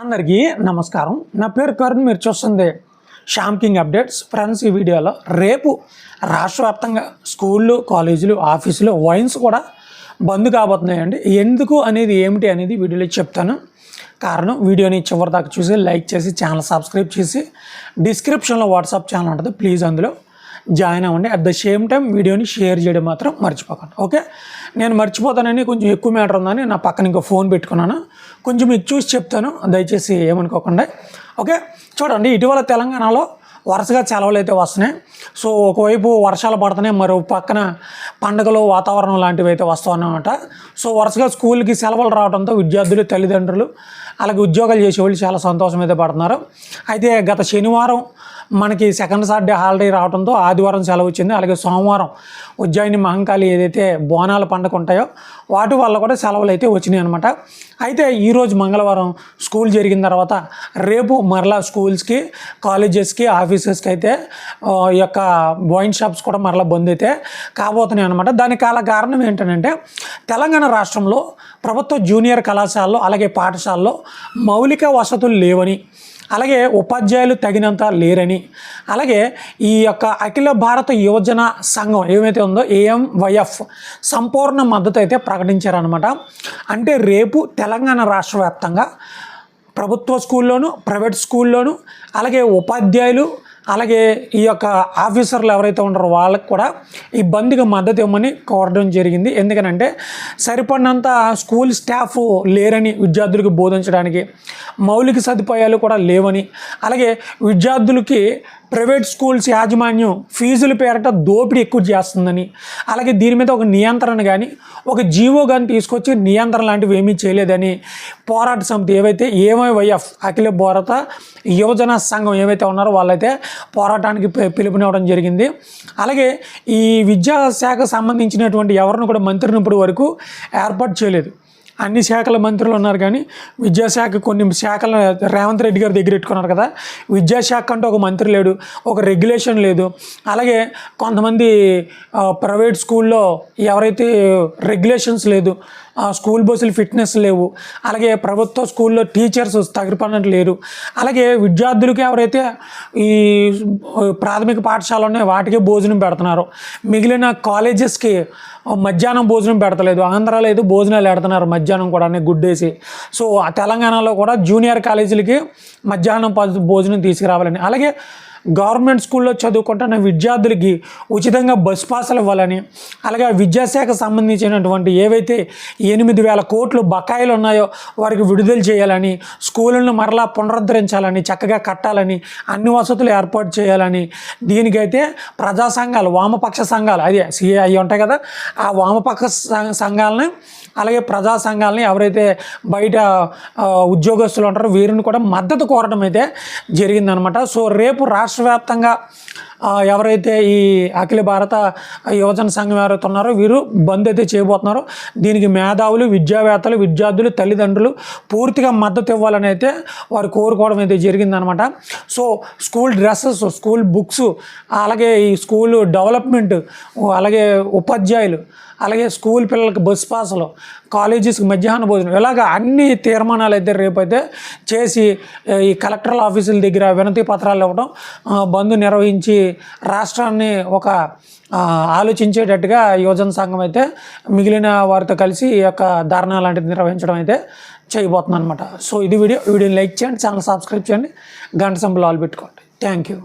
అందరికీ నమస్కారం. నా పేరు కరుణ్ మీరు చూస్తుంది శ్యామ్ కింగ్ అప్డేట్స్. ఫ్రెండ్స్ ఈ వీడియోలో రేపు రాష్ట్ర వ్యాప్తంగా స్కూళ్ళు కాలేజీలు ఆఫీసులు వైన్స్ కూడా బంద్ కాబోతున్నాయండి. ఎందుకు అనేది ఏమిటి అనేది వీడియోలో చెప్తాను. కారణం వీడియోని చివరి దాకా చూసి లైక్ చేసి ఛానల్ సబ్స్క్రైబ్ చేసి డిస్క్రిప్షన్లో వాట్సాప్ ఛానల్ ఉంటుంది. ప్లీజ్ అందులో జాయిన్ అవ్వండి. అట్ ద సేమ్ టైం వీడియోని షేర్ చేయడం మాత్రం మర్చిపోకండి. ఓకే నేను మర్చిపోతానని కొంచెం ఎక్కువ మ్యాటర్ ఉందని నా పక్కన ఇంకో ఫోన్ పెట్టుకున్నాను. కొంచెం మీకు చూసి చెప్తాను. దయచేసి ఏమనుకోకుండా. ఓకే చూడండి ఇటీవల తెలంగాణలో వరుసగా సెలవులు అయితే వస్తున్నాయి. సో ఒకవైపు వర్షాలు పడుతున్నాయి మరో పక్కన పండుగలు వాతావరణం లాంటివి అయితే వస్తున్నాయన్నమాట సో వరుసగా స్కూల్కి సెలవులు రావడంతో విద్యార్థులు తల్లిదండ్రులు అలాగే ఉద్యోగాలు చేసేవాళ్ళు చాలా సంతోషం అయితే పడుతున్నారు. అయితే గత శనివారం మనకి సెకండ్ సాటర్డే హాలిడే రావడంతో ఆదివారం సెలవు వచ్చింది. అలాగే సోమవారం ఉజ్జాయిని మహంకాళి ఏదైతే బోనాల పండుగ ఉంటాయో వాటి వల్ల కూడా సెలవులు అయితే వచ్చినాయి అనమాట అయితే ఈరోజు మంగళవారం స్కూల్ జరిగిన తర్వాత రేపు మరలా స్కూల్స్కి కాలేజెస్కి ఆఫీసెస్కి అయితే ఈ యొక్క వైన్ షాప్స్ కూడా మరలా బంద్ అయితే కాబోతున్నాయి అనమాట దానికి కాల కారణం ఏంటంటే తెలంగాణ రాష్ట్రంలో ప్రభుత్వ జూనియర్ కళాశాలలో అలాగే పాఠశాలలో మౌలిక వసతులు లేవని అలాగే ఉపాధ్యాయులు తగినంత లేరని. అలాగే ఈ యొక్క అఖిల భారత యువజన సంఘం ఏమైతే ఉందో ఏఎంవైఎఫ్ సంపూర్ణ మద్దతు అయితే ప్రకటించారనమాట అంటే రేపు తెలంగాణ రాష్ట్ర వ్యాప్తంగా ప్రభుత్వ స్కూల్లోను ప్రైవేట్ స్కూల్లోను అలాగే ఉపాధ్యాయులు అలాగే ఈ యొక్క ఆఫీసర్లు ఎవరైతే ఉన్నారో వాళ్ళకి కూడా ఈ బంద్కి మద్దతు ఇవ్వమని కోరడం జరిగింది. ఎందుకనంటే సరిపడినంత స్కూల్ స్టాఫ్ లేరని విద్యార్థులకు బోధించడానికి మౌలిక సదుపాయాలు కూడా లేవని అలాగే విద్యార్థులకి ప్రైవేట్ స్కూల్స్ యాజమాన్యం ఫీజుల పేరట దోపిడీ ఎక్కువ చేస్తుందని అలాగే దీని మీద ఒక నియంత్రణ కానీ ఒక జీవో కానీ తీసుకొచ్చి నియంత్రణ లాంటివి ఏమీ చేయలేదని పోరాట సమితి ఏవైతే ఏమైవైఎఫ్ అఖిల భారత యువజన సంఘం ఏవైతే ఉన్నారో వాళ్ళైతే పోరాటానికి పిలుపునివ్వడం జరిగింది. అలాగే ఈ విద్యాశాఖ సంబంధించినటువంటి ఎవరిని కూడా మంత్రిని ఇప్పుడు వరకు ఏర్పాటు చేయలేదు. అన్ని శాఖల మంత్రులు ఉన్నారు కానీ విద్యాశాఖ కొన్ని శాఖల రేవంత్ రెడ్డి గారి దగ్గర పెట్టుకున్నారు కదా. విద్యాశాఖ అంటే ఒక మంత్రి లేడు ఒక రెగ్యులేషన్ లేదు. అలాగే కొంతమంది ప్రైవేట్ స్కూల్లో ఎవరైతే రెగ్యులేషన్స్ లేదు ఆ, స్కూల్ బస్సులు ఫిట్నెస్ లేవు అలాగే ప్రభుత్వ స్కూల్లో టీచర్స్ తగిరిపడినట్టు లేరు. అలాగే విద్యార్థులకి ఎవరైతే ఈ ప్రాథమిక పాఠశాల ఉన్నాయో వాటికే భోజనం పెడుతున్నారు. మిగిలిన కాలేజెస్కి మధ్యాహ్నం భోజనం పెడతలేదు ఆంధ్రాలో అయితే భోజనాలు పెడుతున్నారు మధ్యాహ్నం కూడా గుడ్డేసి. సో ఆ తెలంగాణలో కూడా జూనియర్ కాలేజీలకి మధ్యాహ్నం భోజనం తీసుకురావాలని. అలాగే గవర్నమెంట్ స్కూల్లో చదువుకుంటున్న విద్యార్థులకి ఉచితంగా బస్ పాసులు ఇవ్వాలని అలాగే విద్యాశాఖ సంబంధించినటువంటి ఏవైతే ఎనిమిది వేల కోట్లు బకాయిలు ఉన్నాయో వారికి విడుదల చేయాలని స్కూళ్ళను మరలా పునరుద్ధరించాలని చక్కగా కట్టాలని అన్ని వసతులు ఏర్పాటు చేయాలని దీనికైతే ప్రజా సంఘాలు వామపక్ష సంఘాలు అదే సిఏ అవి ఉంటాయి కదా ఆ వామపక్ష సం- సంఘాలని అలాగే ప్రజా సంఘాలని ఎవరైతే బయట ఉద్యోగస్తులు ఉంటారో వీరిని కూడా మద్దతు కోరడం అయితే జరిగిందనమాట. సో రేపు రాష్ట్ర వ్యాప్తంగా ఎవరైతే ఈ అఖిల భారత యువజన సంఘం ఎవరైతే ఉన్నారో వీరు బంద్ అయితే చేయబోతున్నారో. దీనికి మేధావులు విద్యావేత్తలు విద్యార్థులు తల్లిదండ్రులు పూర్తిగా మద్దతు ఇవ్వాలని అయితే వారు కోరుకోవడం అయితే జరిగిందనమాట. So school dresses school books అలాగే ఈ స్కూల్ డెవలప్మెంట్ అలాగే ఉపాధ్యాయులు అలాగే స్కూల్ పిల్లలకి బస్ పాసులు కాలేజెస్కి మధ్యాహ్న భోజనం ఇలాగ అన్ని తీర్మానాలు అయితే రేపైతే చేసి ఈ కలెక్టర్ల ఆఫీసుల దగ్గర వినతి పత్రాలు ఇవ్వడం బంద్ నిర్వహించి రాష్ట్రాన్ని ఒక ఆలోచించేటట్టుగా యువజన సంఘం అయితే మిగిలిన వారితో కలిసి ఈ యొక్క ధర్నా లాంటిది నిర్వహించడం అయితే చేయబోతుంది అనమాట సో ఇది వీడియో వీడియోని లైక్ చేయండి ఛానల్ సబ్స్క్రైబ్ చేయండి గంట సంబలు ఆల్ పెట్టుకోండి. Thank you.